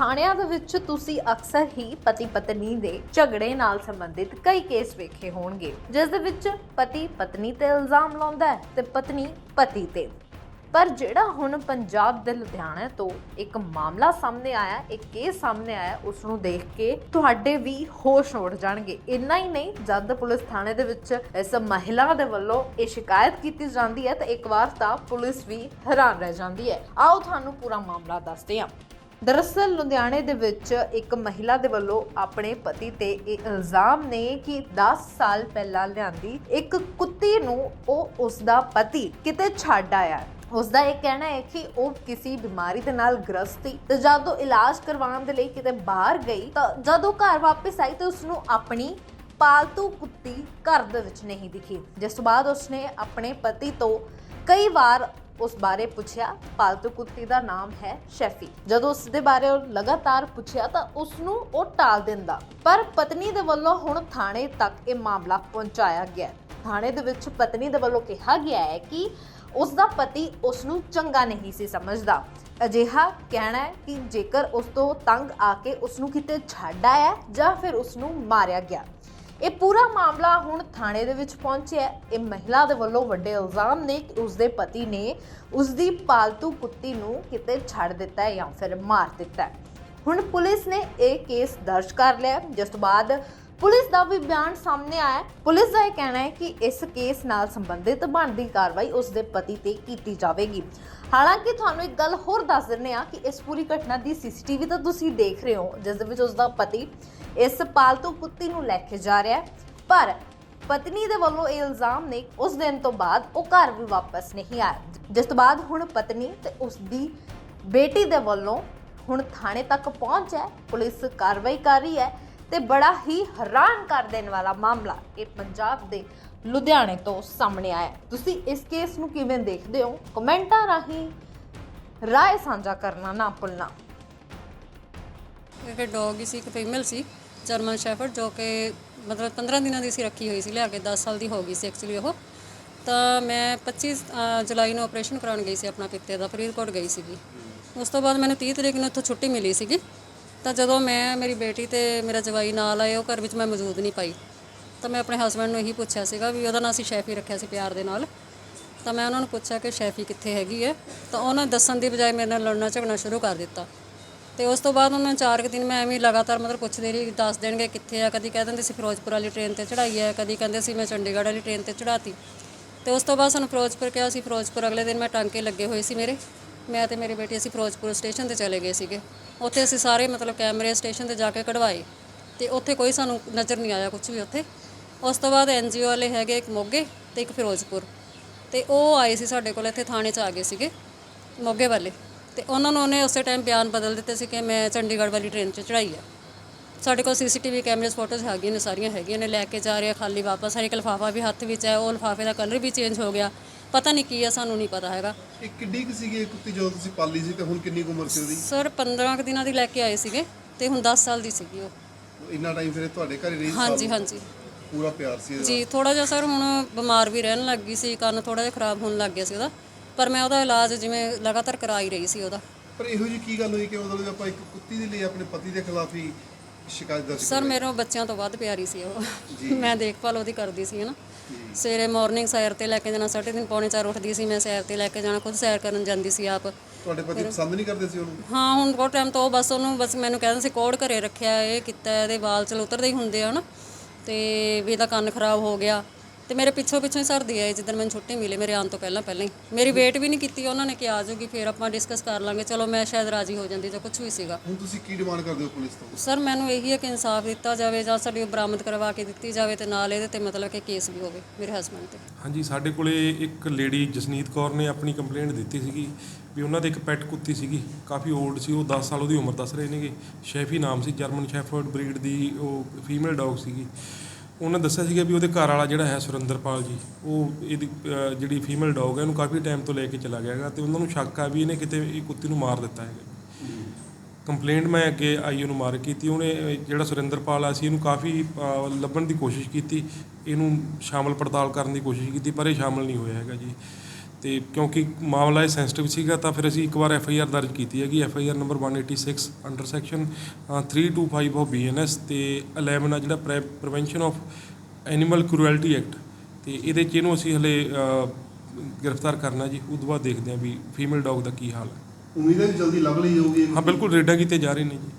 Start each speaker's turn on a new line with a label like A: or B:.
A: ਥਾਣਿਆਂ ਦੇ ਵਿੱਚ ਤੁਸੀਂ ਅਕਸਰ ਹੀ ਪਤੀ ਪਤਨੀ ਦੇ ਝਗੜੇ ਨਾਲ ਸੰਬੰਧਿਤ ਕਈ ਕੇਸ ਵੇਖੇ ਹੋਣਗੇ, ਜਿਸ ਦੇ ਵਿੱਚ ਪਤੀ ਪਤਨੀ ਤੇ ਇਲਜ਼ਾਮ ਲਾਉਂਦਾ ਹੈ ਤੇ ਪਤਨੀ ਪਤੀ ਤੇ। ਪਰ ਜਿਹੜਾ ਹੁਣ ਪੰਜਾਬ ਦੇ ਲੁਧਿਆਣਾ ਤੋਂ ਇੱਕ ਮਾਮਲਾ ਸਾਹਮਣੇ ਆਇਆ, ਇੱਕ ਕੇਸ ਸਾਹਮਣੇ ਆਇਆ ਉਸ ਨੂੰ ਦੇਖ ਕੇ ਤੁਹਾਡੇ ਵੀ ਹੋਸ਼ ਉੱਡ ਜਾਣਗੇ। ਇੰਨਾ ਹੀ ਨਹੀਂ, ਜਦ ਪੁਲਿਸ ਥਾਣੇ ਦੇ ਵਿੱਚ ਇਸ ਮਹਿਲਾ ਦੇ ਵੱਲੋਂ ਇਹ ਸ਼ਿਕਾਇਤ ਕੀਤੀ ਜਾਂਦੀ ਹੈ, ਤਾਂ ਇੱਕ ਵਾਰ ਤਾਂ ਪੁਲਿਸ ਵੀ ਹੈਰਾਨ ਰਹਿ ਜਾਂਦੀ ਹੈ। ਆਓ ਤੁਹਾਨੂੰ ਪੂਰਾ ਮਾਮਲਾ ਦੱਸਦੇ ਹਾਂ। ਦਰਅਸਲ, ਲੁਧਿਆਣੇ ਦੇ ਵਿੱਚ ਇੱਕ ਮਹਿਲਾ ਦੇ ਵੱਲੋਂ ਆਪਣੇ ਪਤੀ ਤੇ ਇਹ ਇਲਜ਼ਾਮ ਨੇ ਕਿ 10 ਸਾਲ ਪਹਿਲਾਂ ਲਿਆਂਦੀ ਇੱਕ ਕੁੱਤੀ ਨੂੰ ਉਹ ਉਸ ਦਾ ਪਤੀ ਕਿਤੇ ਛੱਡ ਆਇਆ ਹੈ। ਉਸ ਦਾ ਇਹ ਕਹਿਣਾ ਹੈ ਕਿ ਉਹ ਕਿਸੇ ਬਿਮਾਰੀ ਦੇ ਨਾਲ ਗ੍ਰਸਤ ਸੀ ਤੇ ਜਦ ਉਹ ਇਲਾਜ ਕਰਵਾਉਣ ਦੇ ਲਈ ਕਿਤੇ ਬਾਹਰ ਗਈ ਤਾਂ ਜਦ ਉਹ ਘਰ ਵਾਪਸ ਆਈ ਤਾਂ ਉਸ ਨੂੰ ਆਪਣੀ ਪਾਲਤੂ ਕੁੱਤੀ ਘਰ ਦੇ ਵਿੱਚ ਨਹੀਂ ਦਿਖੀ ਜਿਸ ਤੋਂ ਬਾਅਦ ਉਸਨੇ ਆਪਣੇ ਪਤੀ ਤੋਂ ਕਈ ਵਾਰ ਉਸ ਬਾਰੇ ਪੁੱਛਿਆ, ਪਾਲਤੂ ਕੁੱਤੀ ਦਾ ਨਾਮ ਹੈ ਸ਼ੈਫੀ। ਜਦੋਂ ਉਸ ਦੇ ਬਾਰੇ ਉਹ ਲਗਾਤਾਰ ਪੁੱਛਿਆ ਤਾਂ ਉਸ ਨੂੰ ਉਹ ਟਾਲ ਦਿੰਦਾ। ਪਰ ਪਤਨੀ ਦੇ ਵੱਲੋਂ ਹੁਣ ਥਾਣੇ ਤੱਕ ਇਹ ਮਾਮਲਾ ਪਹੁੰਚਾਇਆ ਗਿਆ ਥਾਣੇ ਦੇ ਵਿੱਚ ਪਤਨੀ ਦੇ ਵੱਲੋਂ ਕਿਹਾ ਗਿਆ ਹੈ ਕਿ ਉਸ ਦਾ ਪਤੀ ਉਸ ਨੂੰ ਚੰਗਾ ਨਹੀਂ ਸੀ ਸਮਝਦਾ। ਅਜਿਹਾ ਕਹਿਣਾ ਹੈ ਕਿ ਜੇਕਰ ਉਸ ਤੋਂ ਤੰਗ ਆ ਕੇ ਉਸ ਨੂੰ ਕਿਤੇ ਛੱਡ ਆਇਆ ਜਾਂ ਫਿਰ ਉਸ ਨੂੰ ਮਾਰਿਆ ਗਿਆ। ਇਹ ਪੂਰਾ ਮਾਮਲਾ ਹੁਣ ਥਾਣੇ ਦੇ ਵਿੱਚ ਪਹੁੰਚਿਆ ਇਹ ਮਹਿਲਾ ਦੇ ਵੱਲੋਂ ਵੱਡੇ ਇਲਜ਼ਾਮ ਨੇ ਕਿ ਉਸ ਦੇ ਪਤੀ ਨੇ ਉਸ ਦੀ ਪਾਲਤੂ ਕੁੱਤੀ ਨੂੰ ਕਿਤੇ ਛੱਡ ਦਿੱਤਾ ਹੈ ਜਾਂ ਫਿਰ ਮਾਰ ਦਿੱਤਾ ਹੈ। ਹੁਣ ਪੁਲਿਸ ਨੇ ਇਹ ਕੇਸ ਦਰਜ ਕਰ ਲਿਆ ਜਿਸ ਤੋਂ ਬਾਅਦ ਪੁਲਿਸ ਦਾ ਵੀ ਬਿਆਨ ਸਾਹਮਣੇ ਆਇਆ ਪੁਲਿਸ ਦਾ ਇਹ ਕਹਿਣਾ ਹੈ ਕਿ ਇਸ ਕੇਸ ਨਾਲ ਸੰਬੰਧਿਤ ਬਣਦੀ ਕਾਰਵਾਈ ਉਸ ਦੇ ਪਤੀ ਤੇ ਕੀਤੀ ਜਾਵੇਗੀ। ਹਾਲਾਂਕਿ ਤੁਹਾਨੂੰ ਇੱਕ ਗੱਲ ਹੋਰ ਦੱਸ ਦਿੰਦੇ ਆ ਕਿ ਇਸ ਪੂਰੀ ਘਟਨਾ ਦੀ ਸੀਸੀਟੀਵੀ ਤਾਂ ਤੁਸੀਂ ਦੇਖ ਰਹੇ ਹੋ, ਜਿਸ ਦੇ ਵਿੱਚ ਉਸ ਦਾ ਪਤੀ ਇਸ ਪਾਲਤੂ ਕੁੱਤੀ ਨੂੰ ਲੈ ਕੇ ਜਾ ਰਿਹਾ ਹੈ। ਪਰ ਪਤਨੀ ਦੇ ਵੱਲੋਂ ਇਹ ਇਲਜ਼ਾਮ ਨੇ ਉਸ ਦਿਨ ਤੋਂ ਬਾਅਦ ਉਹ ਘਰ ਵੀ ਵਾਪਸ ਨਹੀਂ ਆਇਆ। ਜਿਸ ਤੋਂ ਬਾਅਦ ਹੁਣ ਪਤਨੀ ਤੇ ਉਸ ਦੀ ਬੇਟੀ ਦੇ ਵੱਲੋਂ ਹੁਣ ਥਾਣੇ ਤੱਕ ਪਹੁੰਚ ਹੈ। ਪੁਲਿਸ ਕਾਰਵਾਈ ਕਰ ਰਹੀ ਹੈ। ਤੇ ਬੜਾ ਹੀ ਹੈਰਾਨ ਕਰ ਦੇਣ ਵਾਲਾ ਮਾਮਲਾ ਇਹ ਪੰਜਾਬ ਦੇ ਲੁਧਿਆਣੇ ਤੋਂ ਸਾਹਮਣੇ ਆਇਆ ਤੁਸੀਂ ਇਸ ਕੇਸ ਨੂੰ ਕਿਵੇਂ ਦੇਖਦੇ ਹੋ? ਕਮੈਂਟਾਂ ਰਾਹੀਂ ਰਾਏ ਸਾਂਝਾ ਕਰਨਾ ਨਾ ਭੁੱਲਣਾ।
B: ਇੱਕ ਡੌਗ ਸੀ, ਇੱਕ ਫੀਮੇਲ ਸੀ ਜਰਮਨ ਸ਼ੈਫਰਡ ਜੋ ਕਿ ਮਤਲਬ 15 ਦਿਨਾਂ ਦੀ ਸੀ, ਰੱਖੀ ਹੋਈ ਸੀ, ਲਿਆ ਕੇ 10 ਸਾਲ ਦੀ ਹੋ ਗਈ ਸੀ ਐਕਚੁਅਲੀ ਉਹ। ਤਾਂ ਮੈਂ 25 ਜੁਲਾਈ ਨੂੰ ਆਪਰੇਸ਼ਨ ਕਰਾਉਣ ਗਈ ਸੀ, ਆਪਣਾ ਪਿੱਤੇ ਦਾ ਫਰੀਦਕੋਟ ਗਈ ਸੀਗੀ। ਉਸ ਤੋਂ ਬਾਅਦ ਮੈਨੂੰ 30 ਤਰੀਕ ਨੂੰ ਉੱਥੋਂ ਛੁੱਟੀ ਮਿਲੀ ਸੀਗੀ। ਤਾਂ ਜਦੋਂ ਮੈਂ, ਮੇਰੀ ਬੇਟੀ ਤੇ ਮੇਰਾ ਜਵਾਈ ਨਾਲ ਆਏ, ਉਹ ਘਰ ਵਿੱਚ ਮੈਂ ਮੌਜੂਦ ਨਹੀਂ ਪਾਈ। ਤਾਂ ਮੈਂ ਆਪਣੇ ਹਸਬੰਡ ਨੂੰ ਇਹੀ ਪੁੱਛਿਆ ਸੀਗਾ ਵੀ ਉਹਦਾ ਨਾਂ ਅਸੀਂ ਸ਼ੈਫੀ ਰੱਖਿਆ ਸੀ ਪਿਆਰ ਦੇ ਨਾਲ। ਤਾਂ ਮੈਂ ਉਹਨਾਂ ਨੂੰ ਪੁੱਛਿਆ ਕਿ ਸ਼ੈਫੀ ਕਿੱਥੇ ਹੈਗੀ ਹੈ? ਤਾਂ ਉਹਨਾਂ ਦੱਸਣ ਦੀ ਬਜਾਏ ਮੇਰੇ ਨਾਲ ਲੜਨਾ ਝਗੜਨਾ ਸ਼ੁਰੂ ਕਰ ਦਿੱਤਾ। ਤੇ ਉਸ ਤੋਂ ਬਾਅਦ ਉਹਨਾਂ ਨੇ ਚਾਰ ਕੁ ਦਿਨ ਮੈਂ ਐਵੇਂ ਲਗਾਤਾਰ ਮਤਲਬ ਪੁੱਛਦੇ ਰਹੀ, ਦੱਸ ਦੇਣਗੇ ਕਿੱਥੇ ਆ? ਕਦੀ ਕਹਿ ਦਿੰਦੇ ਸੀ ਫਿਰੋਜ਼ਪੁਰ ਵਾਲੀ ਟ੍ਰੇਨ ਤੇ ਚੜਾਈ ਹੈ, ਕਦੀ ਕਹਿੰਦੇ ਸੀ ਮੈਂ ਚੰਡੀਗੜ੍ਹ ਵਾਲੀ ਟ੍ਰੇਨ ਤੇ ਚੜਾਤੀ ਤੇ ਉਸ ਤੋਂ ਬਾਅਦ ਸਾਨੂੰ ਫਿਰੋਜ਼ਪੁਰ ਕਿਹਾ ਸੀ, ਫਿਰੋਜ਼ਪੁਰ ਅਗਲੇ ਦਿਨ ਮੈਂ ਟਾਂਕੇ ਲੱਗੇ ਹੋਏ ਸੀ ਮੇਰੇ। ਮੈਂ ਤੇ ਮੇਰੀ ਬੇਟੀ ਅਸੀਂ ਫਿਰੋਜ਼ਪੁਰ ਸਟੇਸ਼ਨ ਤੇ ਚਲੇ ਗਏ ਸੀਗੇ। ਉੱਥੇ ਅਸੀਂ ਸਾਰੇ ਮਤਲਬ ਕੈਮਰੇ ਸਟੇਸ਼ਨ ਤੇ ਜਾ ਕੇ ਕਢਵਾਏ ਤੇ ਉੱਥੇ ਕੋਈ ਸਾਨੂੰ ਨਜ਼ਰ ਨਹੀਂ ਆਇਆ ਕੁਝ ਵੀ ਉੱਥੇ। ਉਸ ਤੋਂ ਬਾਅਦ ਐਨਜੀਓ ਵਾਲੇ ਹੈਗੇ ਇੱਕ ਮੋਗੇ ਤੇ ਇੱਕ ਫਿਰੋਜ਼ਪੁਰ ਤੇ ਉਹ ਆਏ ਸੀ ਸਾਡੇ ਕੋਲ, ਇੱਥੇ ਥਾਣੇ 'ਚ ਆ ਗਏ ਸੀਗੇ ਮੋਗੇ ਵਾਲੇ ਤੇ ਉਹਨਾਂ ਨੂੰ ਉਹਨੇ ਉਸੇ ਟਾਈਮ ਬਿਆਨ ਬਦਲ ਦਿੱਤੇ ਸੀ ਕਿ ਮੈਂ ਚੰਡੀਗੜ੍ਹ ਵਾਲੀ ਟ੍ਰੇਨ 'ਚ ਚੜਾਈ ਆ। ਸਾਡੇ ਕੋਲ ਸੀਸੀਟੀਵੀ ਕੈਮਰੇਸ ਫੋਟੋਜ਼ ਹੈਗੀਆਂ ਨੇ, ਸਾਰੀਆਂ ਹੈਗੀਆਂ ਨੇ, ਲੈ ਕੇ ਜਾ ਰਿਹਾ, ਖਾਲੀ ਵਾਪਸ ਹਰ ਇੱਕ ਲਫਾਫਾ ਵੀ ਹੱਥ ਵਿੱਚ ਹੈ, ਉਹ ਲਫਾਫੇ ਦਾ ਕਲਰ ਵੀ ਚੇਂਜ ਹੋ ਗਿਆ। ਪਤਾ ਨਹੀਂ ਕੀ ਆ ਸਾਨੂੰ ਨਹੀਂ ਪਤਾ ਹੈਗਾ।
C: ਇਹ ਕਿੱਡੀ ਕੁ ਸੀਗੀ ਇਹ ਕੁੱਤੀ ਜਦੋਂ ਤੁਸੀਂ ਪਾਲੀ ਸੀ ਤੇ ਹੁਣ ਕਿੰਨੀ ਕੁ ਉਮਰ ਸੀ ਉਹਦੀ?
B: ਸਰ 15 ਕੁ ਦਿਨਾਂ ਦੀ ਲੈ ਕੇ ਆਏ ਸੀਗੇ ਤੇ ਹੁਣ 10 ਸਾਲ ਦੀ ਸੀਗੀ ਉਹ।
C: ਇੰਨਾ ਟਾਈਮ ਫਿਰ ਇਹ ਤੁਹਾਡੇ ਘਰੇ ਰਹੀ
B: ਹਾਂਜੀ ਹਾਂਜੀ।
C: ਪੂਰਾ ਪਿਆਰ ਸੀ ਇਹਦਾ?
B: ਜੀ ਥੋੜਾ ਜਿਹਾ ਸਰ ਹੁਣ ਬਿਮਾਰ ਵੀ ਰਹਿਣ ਲੱਗ ਗਈ ਸੀ ਕੰਨ ਥੋੜਾ ਜਿਹਾ ਖਰਾਬ ਹੋਣ ਲੱਗ ਗਿਆ ਸੀ ਉਹਦਾ। ਪਰ ਮੈਂ ਉਹਦਾ ਇਲਾਜ ਜਿਵੇਂ ਲਗਾਤਾਰ ਕਰਾ ਹੀ ਰਹੀ ਸੀ ਉਹਦਾ।
C: ਪਰ ਇਹੋ ਜੀ ਕੀ ਗੱਲ ਹੋਈ ਕਿ ਮਤਲਬ ਆਪਾਂ ਇੱਕ ਕੁੱਤੀ ਦੇ ਲਈ ਆਪਣੇ ਪਤੀ ਦੇ ਖਿਲਾਫ ਹੀ ਸ਼ਿਕਾਇਤ ਦਰਜ
B: ਸਰ ਮੇਰੇ ਬੱਚਿਆਂ ਤੋਂ ਵੱਧ ਪਿਆਰੀ ਸੀ ਉਹ। ਮੈਂ ਦੇਖਭਾਲ ਉਹਦੀ ਕਰਦੀ ਸੀ ਹਨਾ। ਸਵੇਰੇ ਮਾਰਨਿੰਗ ਸੈਰ ਤੇ ਲੈ ਕੇ ਜਾਣਾ ਸਾਢੇ ਤਿੰਨ ਪੌਣੇ ਚਾਰ ਉੱਠਦੀ ਸੀ ਮੈਂ ਸੈਰ ਤੇ ਲੈ ਕੇ ਜਾਣਾ ਖੁਦ ਸੈਰ ਕਰਨ ਜਾਂਦੀ ਸੀ ਆਪ।
C: ਤੁਹਾਡੇ ਪਤੀ ਪਸੰਦ ਨਹੀਂ ਕਰਦੇ ਸੀ ਉਹਨੂੰ?
B: ਹਾਂ ਹੁਣ ਬਹੁਤ ਟਾਈਮ ਤੋਂ ਉਹ ਬਸ ਉਹਨੂੰ ਬਸ ਮੈਨੂੰ ਕਹਿੰਦੇ ਸੀ ਕੋਡ ਘਰੇ ਰੱਖਿਆ ਇਹ ਕੀਤਾ ਇਹਦੇ ਵਾਲ ਚਲ ਉਤਰਦੇ ਹੀ ਹੁੰਦੇ ਆ ਹਨਾ ਤੇ ਵੀ ਇਹਦਾ ਕੰਨ ਖਰਾਬ ਹੋ ਗਿਆ। ਤੇ ਮੇਰੇ ਪਿੱਛੋਂ ਪਿੱਛੋਂ ਹੀ ਸਰਦੀ ਆਈ ਜਿੱਦਣ ਮੈਨੂੰ ਛੁੱਟੀ ਮਿਲੀ ਮੇਰੇ ਆਉਣ ਤੋਂ ਪਹਿਲਾਂ ਪਹਿਲਾਂ ਹੀ। ਮੇਰੀ ਵੇਟ ਵੀ ਨਹੀਂ ਕੀਤੀ ਉਹਨਾਂ ਨੇ ਕਿ ਆ ਜਾਊਗੀ ਫਿਰ ਆਪਾਂ ਡਿਸਕਸ ਕਰ ਲਾਂਗੇ। ਚਲੋ ਮੈਂ ਸ਼ਾਇਦ ਰਾਜੀ ਹੋ ਜਾਂਦੀ ਜਾਂ ਕੁਝ ਵੀ ਸੀਗਾ।
C: ਹੁਣ ਤੁਸੀਂ ਕੀ ਡਿਮਾਂਡ ਕਰਦੇ ਹੋ ਪੁਲਿਸ ਤੋਂ?
B: ਸਰ ਮੈਨੂੰ ਇਹੀ ਹੈ ਕਿ ਇਨਸਾਫ ਦਿੱਤਾ ਜਾਵੇ ਜਾਂ ਸਾਡੀ ਉਹ ਬਰਾਮਦ ਕਰਵਾ ਕੇ ਦਿੱਤੀ ਜਾਵੇ ਤੇ ਨਾਲ ਇਹਦੇ ਤੇ ਮਤਲਬ ਕਿ ਕੇਸ ਵੀ ਹੋਵੇ ਮੇਰੇ ਹਸਬੰਡ ਤੇ।
D: ਹਾਂਜੀ ਸਾਡੇ ਕੋਲੇ ਇੱਕ ਲੇਡੀ ਜਸਨੀਤ ਕੌਰ ਨੇ ਆਪਣੀ ਕੰਪਲੇਂਟ ਦਿੱਤੀ ਸੀਗੀ ਵੀ ਉਹਨਾਂ ਦੇ ਇੱਕ ਪੈਟ ਕੁੱਤੀ ਸੀਗੀ ਕਾਫੀ 올ਡ ਸੀ ਉਹ 10 ਸਾਲ ਉਹਦੀ ਉਮਰ ਦੱਸ ਰਹੇ ਨੇਗੇ। ਸ਼ੈਫੀ ਨਾਮ ਸੀ ਜਰਮਨ ਸ਼ੈਫਰਡ ਬਰੀਡ ਦੀ ਉਹ ਫੀਮੇਲ ਡੌਗ ਸੀਗੀ। ਉਹਨਾਂ ਦੱਸਿਆ ਸੀਗਾ ਵੀ ਉਹਦੇ ਘਰ ਵਾਲਾ ਜਿਹੜਾ ਹੈ ਸੁਰਿੰਦਰਪਾਲ ਜੀ ਉਹ ਇਹਦੀ ਅਹ, ਜਿਹੜੀ ਫੀਮੇਲ ਡੌਗ ਹੈ ਇਹਨੂੰ ਕਾਫੀ ਟਾਈਮ ਤੋਂ ਲੈ ਕੇ ਚਲਾ ਗਿਆ ਹੈਗਾ ਤੇ ਉਹਨਾਂ ਨੂੰ ਸ਼ੱਕ ਆ ਵੀ ਇਹਨੇ ਕਿਤੇ ਇਹ ਕੁੱਤੀ ਨੂੰ ਮਾਰ ਦਿੱਤਾ ਹੈਗਾ। ਕੰਪਲੇਂਟ ਮੈਂ ਅੱਗੇ ਆਈਓ ਨੂੰ ਮਾਰ ਕੀਤੀ ਉਹਨੇ ਅਹ, ਜਿਹੜਾ ਸੁਰਿੰਦਰਪਾਲ ਆ ਸੀ ਇਹਨੂੰ ਕਾਫੀ ਅਹ, ਲੱਭਣ ਦੀ ਕੋਸ਼ਿਸ਼ ਕੀਤੀ ਇਹਨੂੰ ਸ਼ਾਮਲ ਪੜਤਾਲ ਕਰਨ ਦੀ ਕੋਸ਼ਿਸ਼ ਕੀਤੀ ਪਰ ਇਹ ਸ਼ਾਮਲ ਨਹੀਂ ਹੋਇਆ ਹੈਗਾ ਜੀ। ਤੇ ਕਿਉਂਕਿ ਮਾਮਲਾ ਇਹ ਸੈਂਸਿਟਿਵ ਸੀਗਾ ਤਾਂ ਫਿਰ ਅਸੀਂ ਇੱਕ ਵਾਰ ਐਫ ਆਈ ਆਰ ਦਰਜ ਕੀਤੀ ਹੈਗੀ। F I R number 186 under section 325 of BNS ਤੇ 11 ਆ ਜਿਹੜਾ prevention of animal cruelty act ਤੇ ਇਹਦੇ ਚ ਇਹਨੂੰ ਅਸੀਂ ਹਲੇ ਗ੍ਰਿਫਤਾਰ ਕਰਨਾ ਜੀ। ਤੋਂ ਬਾਅਦ ਦੇਖਦੇ ਹਾਂ ਵੀ ਫੀਮੇਲ ਡੌਗ ਦਾ ਕੀ ਹਾਲ ਹੈ।
C: ਉਮੀਦ ਹੈ ਜਲਦੀ ਲੱਭ ਲਈ ਜਾਊਗੀ
D: ਹਾਂ ਬਿਲਕੁਲ ਰੇਡਾਂ ਕੀਤੇ ਜਾ ਰਹੇ ਨੇ ਜੀ।